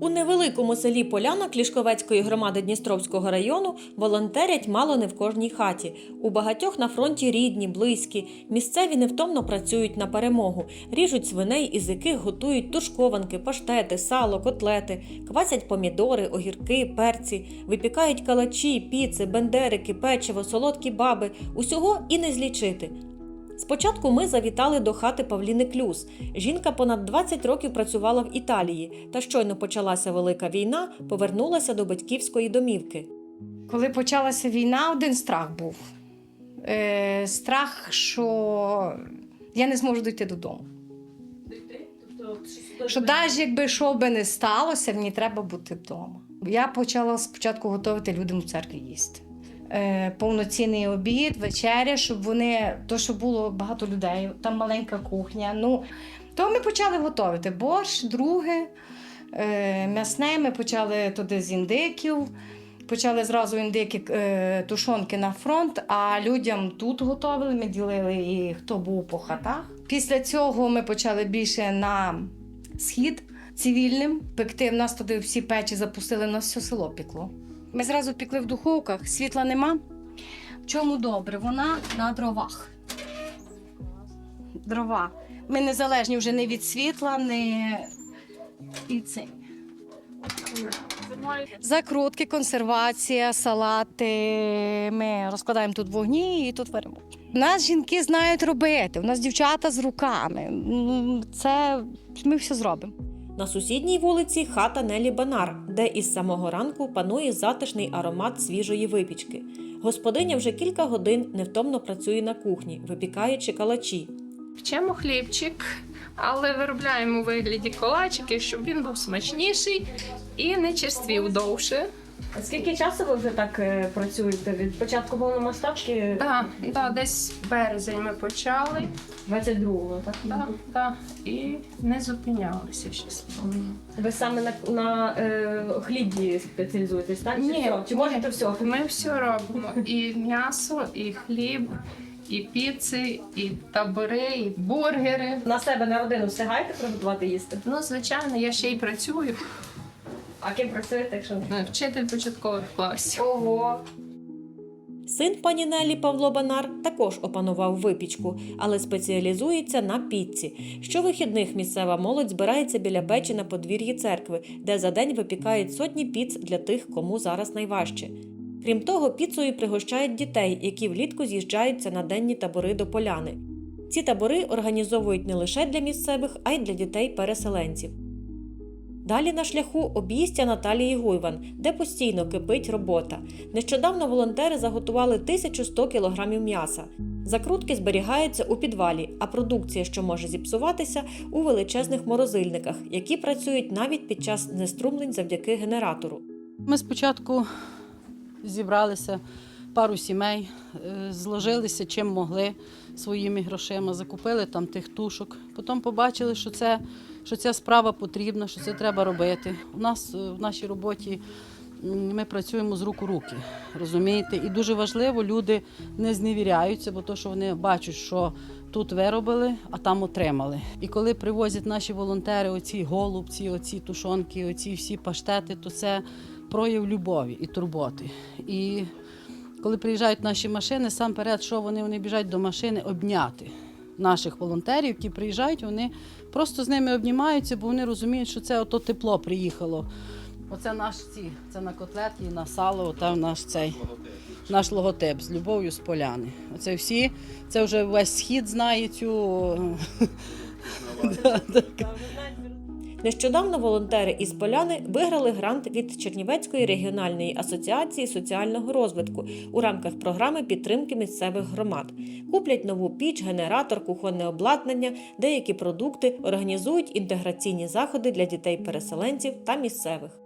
У невеликому селі Поляна Клішковецької громади Дністровського району волонтерять мало не в кожній хаті. У багатьох на фронті рідні, близькі. Місцеві невтомно працюють на перемогу, ріжуть свиней, із яких готують тушкованки, паштети, сало, котлети, квасять помідори, огірки, перці, випікають калачі, піци, бендерики, печиво, солодкі баби. Усього і не злічити. Спочатку ми завітали до хати Павліни Клюс. Жінка понад 20 років працювала в Італії, та щойно почалася велика війна, повернулася до батьківської домівки. Коли почалася війна, один страх був. Е, страх, що я не зможу дійти додому. Що навіть якби що би не сталося, мені треба бути вдома. Я почала спочатку готувати людям у церкві їсти. Е, повноцінний обід, вечеря, щоб вони, то що було багато людей, там маленька кухня. Ну, то ми почали готувати борщ, друге, е, м'ясне, ми почали туди з індиків. Почали зразу індики е, тушонки на фронт, а людям тут готували. Ми ділили і хто був по хатах. Після цього ми почали більше на схід цивільним пекти. В нас туди всі печі запустили, нас все село пекло. Ми зразу пекли в духовках, світла нема. В чому добре? Вона на дровах. Дрова. Ми незалежні вже не від світла, не від цим. Закрутки, консервація, салати. Ми розкладаємо тут вогні і тут варимо. У нас жінки знають робити, у нас дівчата з руками. Це ми все зробимо. На сусідній вулиці хата Нелі Банар, де із самого ранку панує затишний аромат свіжої випічки. Господиня вже кілька годин невтомно працює на кухні, випікаючи калачі. Печемо хлібчик, але виробляємо у вигляді колачиків, щоб він був смачніший і не черствів довше. Скільки часу ви вже так е, працюєте? Від початку повномасштабки Так, да, десь березень ми почали, 22-го, так? да, да, і не зупинялися ще. Ви саме на, на е, хлібі спеціалізуєтесь, так? Ні, все? Чи ні. можете все? Ми все робимо: і м'ясо, і хліб, і піци, і табори, і бургери. На себе на родину встигаєте приготувати їсти? Ну, звичайно, я ще й працюю. А ким працюєте, якщо е, Вчитель початкових класів. Ого. Син пані Нелі Павло Банар також опанував випічку, але спеціалізується на піцці. Щовихідних місцева молодь збирається біля печі на подвір'ї церкви, де за день випікають сотні піц для тих, кому зараз найважче. Крім того, піцею пригощають дітей, які влітку з'їжджаються на денні табори до поляни. Ці табори організовують не лише для місцевих, а й для дітей-переселенців. Далі на шляху об'їстя Наталії Гуйван, де постійно кипить робота. Нещодавно волонтери заготували 1100 кг м'яса. Закрутки зберігаються у підвалі, а продукція, що може зіпсуватися, у величезних морозильниках, які працюють навіть під час знеструмлень завдяки генератору. Ми спочатку зібралися пару сімей, е, зложилися чим могли своїми грошима, закупили там тих тушок. Потім побачили, що це що ця справа потрібна, що це треба робити. У нас е, в нашій роботі ми працюємо з рук у руки, розумієте? І дуже важливо, люди не зневіряються, бо то, що вони бачать, що тут виробили, а там отримали. І коли привозять наші волонтери оці голубці, оці тушонки, оці всі паштети, то це прояв любові і турботи. І коли приїжджають наші машини, сам перед, що вони, вони біжать до машини обняти наших волонтерів, які приїжджають, вони просто з ними обнімаються, бо вони розуміють, що це ото тепло приїхало. Оце наш ці, це на котлетки, на сало, ота наш цей наш логотип з любов'ю з поляни. Оце всі, це вже весь схід знає цю. Да, да. Нещодавно волонтери із Поляни виграли грант від Чернівецької регіональної асоціації соціального розвитку у рамках програми підтримки місцевих громад. Куплять нову піч, генератор, кухонне обладнання, деякі продукти, організують інтеграційні заходи для дітей-переселенців та місцевих.